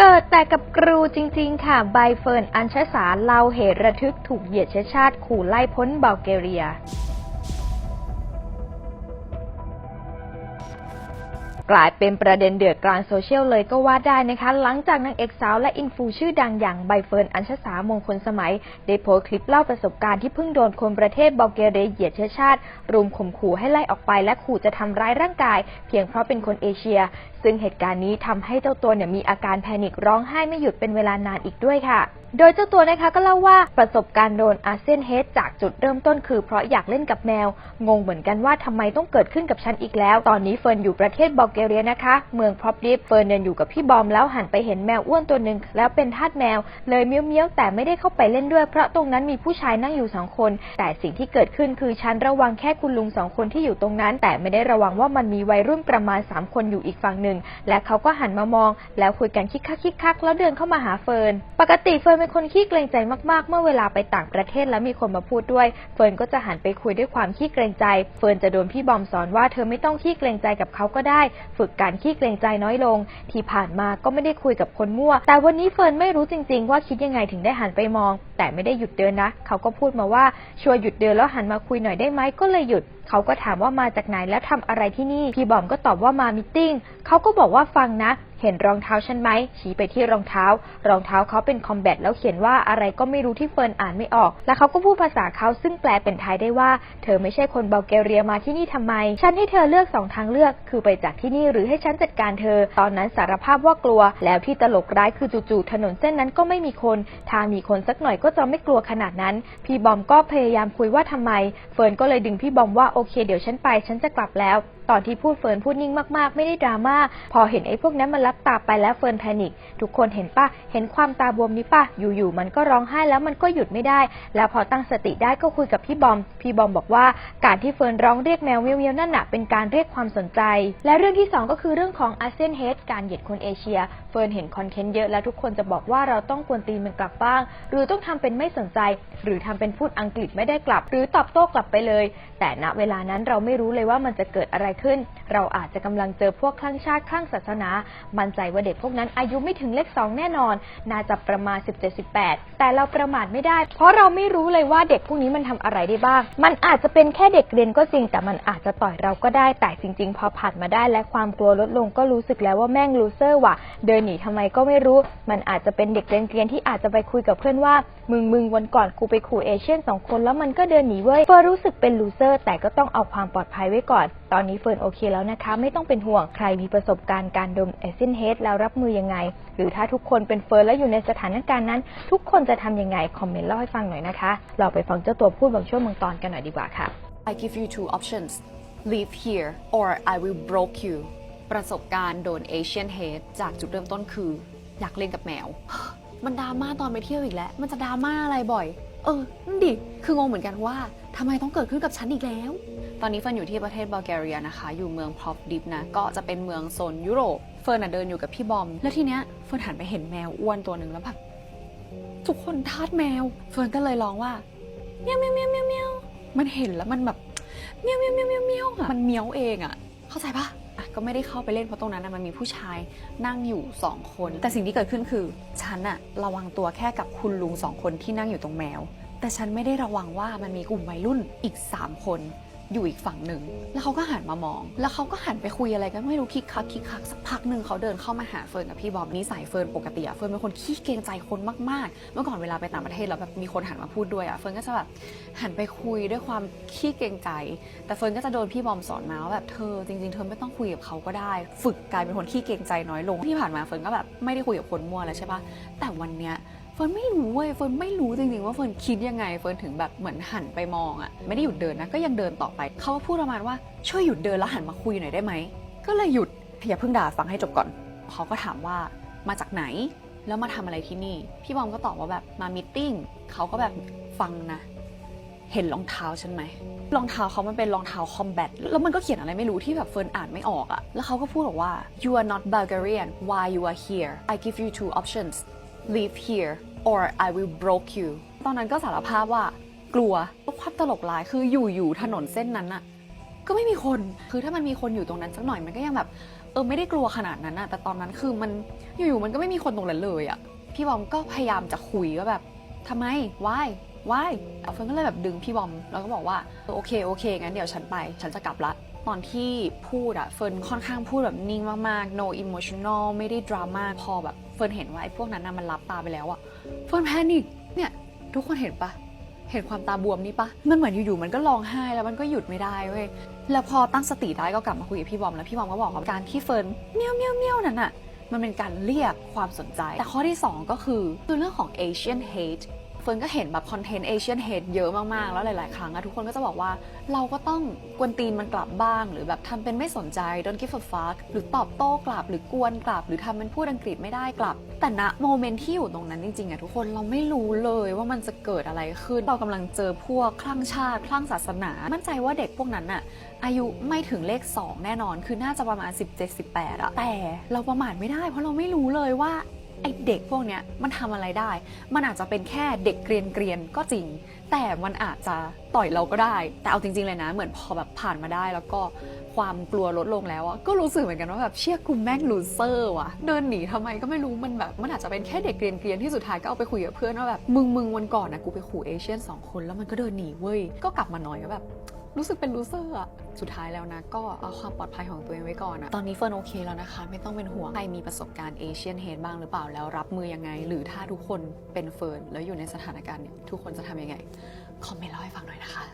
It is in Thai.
เกิดแต่กับกรูจริง ๆ ค่ะ ใบเฟิร์น อัญชสาเล่าเหตุระทึกถูกเหยียดเชื้อชาติ ขู่ไล่พ้นบัลแกเรีย กลายเป็นประเด็นเดือดกลางโซเชียลเลยก็ว่าได้นะคะ หลังจากนางเอกสาวและอินฟูชื่อดังอย่างใบเฟิร์นอัญชสามงคลสมัย ได้โพสต์คลิปเล่าประสบการณ์ที่เพิ่งโดนคนประเทศบัลแกเรียเหยียดเชื้อชาติ รุมข่มขู่ให้ไล่ออกไปและขู่จะทำร้ายร่างกาย เพียงเพราะเป็นคนเอเชีย ซึ่งเหตุการณ์นี้ทำให้เจ้าตัวเนี่ยมีอาการแพนิคร้องไห้ไม่หยุดเป็นเวลานานอีกด้วยค่ะโดยเจ้าตัวนะคะก็เล่าว่าประสบการณ์โดนอาเซียนเฮดจากจุดเริ่มต้นคือเพราะอยากเล่นกับแมว งงเหมือนกันว่าทำไมต้องเกิดขึ้นกับฉันอีกแล้ว ตอนนี้เฟิร์นอยู่ประเทศบัลแกเรียนะคะ เมืองพรอพดิฟเฟิร์นเดินอยู่กับพี่บอมแล้วหันไปเห็นแมวอ้วนตัวหนึ่งแล้วเป็นทาสแมว เลยเมี้ยวๆแต่ไม่ได้เข้าไปเล่นด้วย เพราะตรงนั้นมีผู้ชายนั่งอยู่สองคน แต่สิ่งที่เกิดขึ้นคือฉันระวังแค่คุณลุงสองคนที่อยู่ตรงนั้น แต่ไม่ได้ระวังว่ามันมีวัยรุ่นประมาณสามคนอยู่อีกฝั่งหนึ่งและเขาก็หันมามอง แล้วคุยกันคิกคักคิกคักแล้วเดินเข้ามาหาเฟิร์นปกติเฟิร์นเป็นคนขี้เกรงใจมากๆ เมื่อเวลาไปต่างประเทศแล้วมีคนมาพูดด้วย เฟิร์นก็จะหันไปคุยด้วยความขี้เกรงใจ เฟิร์นจะโดนพี่บอมสอนว่าเธอไม่ต้องขี้เกรงใจกับเขาก็ได้ ฝึกการขี้เกรงใจน้อยลง ที่ผ่านมาก็ไม่ได้คุยกับคนมั่ว แต่วันนี้เฟิร์นไม่รู้จริง ๆ ว่าคิดยังไงถึงได้หันไปมอง แต่ไม่ได้หยุดเดินนะ เขาก็พูดมาว่าช่วยหยุดเดินแล้วหันมาคุยหน่อยได้ไหมก็เลยหยุดเขาก็ถามว่ามาจากไหนแล้วทำอะไรที่นี่ พี่บอมก็ตอบว่ามามิทติ้งเขาก็บอกว่าฟังนะ เห็นรองเท้าฉันไหม ชี้ไปที่รองเท้า รองเท้าเขาเป็นคอมแบทแล้วเขียนว่าอะไรก็ไม่รู้ที่เฟิร์นอ่านไม่ออก แล้วเขาก็พูดภาษาเขาซึ่งแปลเป็นไทยได้ว่า เธอไม่ใช่คนบัลแกเรียมาที่นี่ทำไม ฉันให้เธอเลือกสองทางเลือก คือไปจากที่นี่หรือให้ฉันจัดการเธอ ตอนนั้นสารภาพว่ากลัว แล้วที่ตลกร้ายคือจู่ๆถนนเส้นนั้นก็ไม่มีคน ถ้ามีคนสักหน่อยก็จะไม่กลัวขนาดนั้น พี่บอมก็พยายามคุยว่าทำไม เฟิร์นก็เลยดึงพี่บอมว่าโอเคเดี๋ยวฉันไปฉันจะกลับแล้ว ตอนที่พูดเฟิร์นพูดนิ่งมากๆ ไม่ได้ดราม่า พอเห็นไอ้พวกนั้นมันลับตาไปแล้วเฟิร์นแพนิคทุกคนเห็นปะเห็นความตาบวมนี้ปะอยู่ๆมันก็ร้องไห้แล้วมันก็หยุดไม่ได้ แล้วพอตั้งสติได้ก็คุยกับพี่บอม พี่บอมบอกว่าการที่เฟิร์นร้องเรียกแมวเมียวๆนั่นน่ะเป็นการเรียกความสนใจ และเรื่องที่สองก็คือเรื่องของอาเซียนเฮดการเหยียดคนเอเชีย เฟิร์นเห็นคอนเทนต์เยอะแล้วทุกคนจะบอกว่าเราต้องกวนตีมันกลับบ้าง หรือต้องทำเป็นไม่สนใจ หรือทำเป็นพูดอังกฤษไม่ได้กลับ หรือตอบโต้กลับไปเลย แต่ณเวลานั้นเราไม่รู้เลยว่ามันจะเกิดอะไรขึ้น เราอาจจะกำลังเจอพวกคลั่งชาติคลั่งศาสนา มั่นใจว่าเด็กพวกนั้นอายุไม่ถึงเลขสองแน่นอน น่าจะประมาณ 17-18 แต่เราประมาทไม่ได้ เพราะเราไม่รู้เลยว่าเด็กพวกนี้มันทำอะไรได้บ้าง มันอาจจะเป็นแค่เด็กเรียนก็จริง แต่มันอาจจะต่อยเราก็ได้ แต่จริง ๆ พอผ่านมาได้และความกลัวลดลงก็รู้สึกแล้วว่าแม่งลูเซอร์ว่ะ เดินหนีทำไมก็ไม่รู้ มันอาจจะเป็นเด็กเรียนเกรียนที่อาจจะไปคุยกับเพื่อนว่า มึงมึงวันก่อนกูไปขู่เอเชียนสองคนแล้วมันก็เดินหนีเว้ยเฟิร์รู้สึกเป็นลูเซอร์แต่ก็ต้องเอาความปลอดภัยไว้ก่อนตอนนี้เฟิร์นโอเคแล้วนะคะ ไม่ต้องเป็นห่วงใครมีประสบการณ์การดมเอเซนเฮดแล้วรับมือยังไง หรือถ้าทุกคนเป็นเฟิร์นแล้วอยู่ในสถานการณ์นั้น ทุกคนจะทำยังไง คอมเมนต์เล่าให้ฟังหน่อยนะคะ เราไปฟังเจ้าตัวพูดบางช่วงบางตอนกันหน่อยดีกว่าค่ะ I give you two options leave here or I will broke you ประสบการณ์โดน Asian hate จากจุดเริ่มต้นคือ อยากเล่นกับแมว มันดราม่าตอนไปเที่ยวอีกแล้ว มันจะดราม่าอะไรบ่อย เออนั่นดิ คืองงเหมือนกันว่าทำไมต้องเกิดขึ้นกับฉันอีกแล้ว ตอนนี้เฟิร์นอยู่ที่ประเทศบัลแกเรียนะคะ อยู่เมืองพรอฟดิฟนะ ก็จะเป็นเมืองโซนยุโรป เฟิร์นน่ะเดินอยู่กับพี่บอม แล้วทีเนี้ยเฟิร์นหันไปเห็นแมวอ้วนตัวหนึ่งแล้วแบบทุกคนทาสแมว เฟิร์นก็เลยร้องว่าเมียวเมียวเมียวเมียวเมียวมันเห็นแล้วมันแบบเมียวเมียวเมียวเมียวเมียวอะมันเมียวเองอะเข้าใจปะอะก็ไม่ได้เข้าไปเล่นเพราะตรงนั้นนะมันมีผู้ชายนั่งอยู่สองคน แต่สิ่งที่เกิดขึ้นคือ ฉันอะระวังตัวแค่กับคุณลุงสองคนที่นั่งอยู่ตรงแมว แต่ฉันไม่ได้ระวังว่ามันมีกลุ่มวัยรุ่นอีกสามคน อยู่อีกฝั่งหนึ่ง แล้วเขาก็หันมามอง แล้วเขาก็หันไปคุยอะไรกันไม่รู้คิกคักคิกคักสักพักหนึ่งเขาเดินเข้ามาหาเฟิร์นกับพี่บอมนิสัยเฟิร์นปกติอะเฟิร์นเป็นคนขี้เกรงใจคนมากๆ เมื่อก่อนเวลาไปต่างประเทศแล้วแบบมีคนหันมาพูดด้วยอะเฟิร์นก็จะแบบหันไปคุยด้วยความขี้เกรงใจ แต่เฟิร์นก็จะโดนพี่บอมสอนมาว่าแบบเธอจริงๆเธอไม่ต้องคุยกับเขาก็ได้ ฝึกกลายเป็นคนขี้เกรงใจน้อยลงที่ผ่านมาเฟิร์นก็แบบไม่ได้คุยกับคนมั่วแล้วใช่ปะแต่วันเนี้ย เฟิร์นไม่รู้เว้ยเฟิร์นไม่รู้จริงๆว่าเฟิร์นคิดยังไงเฟิร์นถึงแบบเหมือนหันไปมองอะไม่ได้หยุดเดินนะก็ยังเดินต่อไปเขาก็พูดประมาณว่าช่วยหยุดเดินแล้วหันมาคุยหน่อยได้ไหมก็เลยหยุดอย่าเพิ่งด่าฟังให้จบก่อนเขาก็ถามว่ามาจากไหนแล้วมาทำอะไรที่นี่ พี่บอมก็ตอบว่าแบบมามิทติ้งเขาก็แบบฟังนะ เห็นรองเท้าฉันไหมรองเท้าเขามันเป็นรองเท้าคอมแบทแล้วมันก็เขียนอะไรไม่รู้ที่แบบเฟิร์นอ่านไม่ออกอะแล้วเขาก็พูดบอกว่า you are not Bulgarian why you are here I give you two options leave here or I will broke you ตอนนั้นก็สารภาพว่ากลัวความตลกร้ายคืออยู่อยู่ถนนเส้นนั้นอะก็ไม่มีคนคือถ้ามันมีคนอยู่ตรงนั้นสักหน่อยมันก็ยังแบบเออไม่ได้กลัวขนาดนั้นอะแต่ตอนนั้นคือมันอยู่ๆมันก็ไม่มีคนตรงนั้นเลยอะพี่บอมก็พยายามจะคุยว่าแบบทำไม why why เอาเฟิร์นก็เลยแบบดึงพี่บอม แล้วก็บอกว่าโอเคโอเคงั้นเดี๋ยวฉันไปฉันจะกลับละตอนที่พูดอะเฟิร์นค่อนข้างพูดแบบนิ่งมากๆ no emotional ไม่ได้ดราม่าพอแบบเฟิร์นเห็นว่าไอ้พวกนั้นนะมันรับตาไปแล้วอะ เฟิร์นแพนิคเนี่ยทุกคนเห็นปะเห็นความตาบวมนี่ปะมันเหมือนอยู่ๆมันก็ร้องไห้แล้วมันก็หยุดไม่ได้เว้ยแล้วพอตั้งสติได้ก็กลับมาคุยกับพี่บอมแล้วพี่บอมก็บอกว่าการที่เฟิร์นเมี้ยวเมี้ยวเมี้ยวนั่นน่ะมันเป็นการเรียกความสนใจ แต่ข้อที่ 2 ก็คือคือเรื่องของ Asian hate ฟิร์นก็เห็นแบบคอนเทนต์ Asian hate เยอะมากๆ แล้วหลาย ๆ ครั้งอะทุกคนก็จะบอกว่าเราก็ต้องกวนตีนมันกลับบ้าง หรือแบบทำเป็นไม่สนใจ don't give a fuck หรือตอบโต้กลับ หรือกวนกลับ หรือทำเป็นพูดอังกฤษไม่ได้กลับ แต่ณโมเมนต์ที่อยู่ตรงนั้นจริงๆอะทุกคนเราไม่รู้เลยว่ามันจะเกิดอะไรขึ้น เรากำลังเจอพวกคลั่งชาติคลั่งศาสนา มั่นใจว่าเด็กพวกนั้นอะอายุไม่ถึงเลข 2 แน่นอน คือน่าจะประมาณ 17-18อะแต่เราประมาทไม่ได้ เพราะเราไม่รู้เลยว่า ไอเด็กพวกเนี้ยมันทำอะไรได้ มันอาจจะเป็นแค่เด็กเกรียนเกรียนก็จริง แต่มันอาจจะต่อยเราก็ได้ แต่เอาจริง ๆ เลยนะ เหมือนพอแบบผ่านมาได้แล้วก็ความกลัวลดลงแล้วอะก็รู้สึกเหมือนกันว่าแบบเชี่ยกูแม่งลูเซอร์ว่ะ เดินหนีทำไมก็ไม่รู้มันแบบมันอาจจะเป็นแค่เด็กเกรียนเกรียนที่สุดท้ายก็เอาไปคุยกับเพื่อนว่าแบบมึงมึงวันก่อนนะกูไปขู่เอเชียนสองคนแล้วมันก็เดินหนีเว้ยก็กลับมาหน่อยก็แบบ รู้สึกเป็นลูเซอร์อะสุดท้ายแล้วนะ ก็เอาความปลอดภัยของตัวเองไว้ก่อนอะตอนนี้เฟิร์นโอเคแล้วนะคะ ไม่ต้องเป็นห่วง ใครมีประสบการณ์เอเชียนเฮดบ้างหรือเปล่าแล้วรับมือยังไง หรือถ้าทุกคนเป็นเฟิร์นแล้วอยู่ในสถานการณ์เนี่ยทุกคนจะทำยังไง คอมเมนต์เล่าให้ฟังหน่อยนะคะ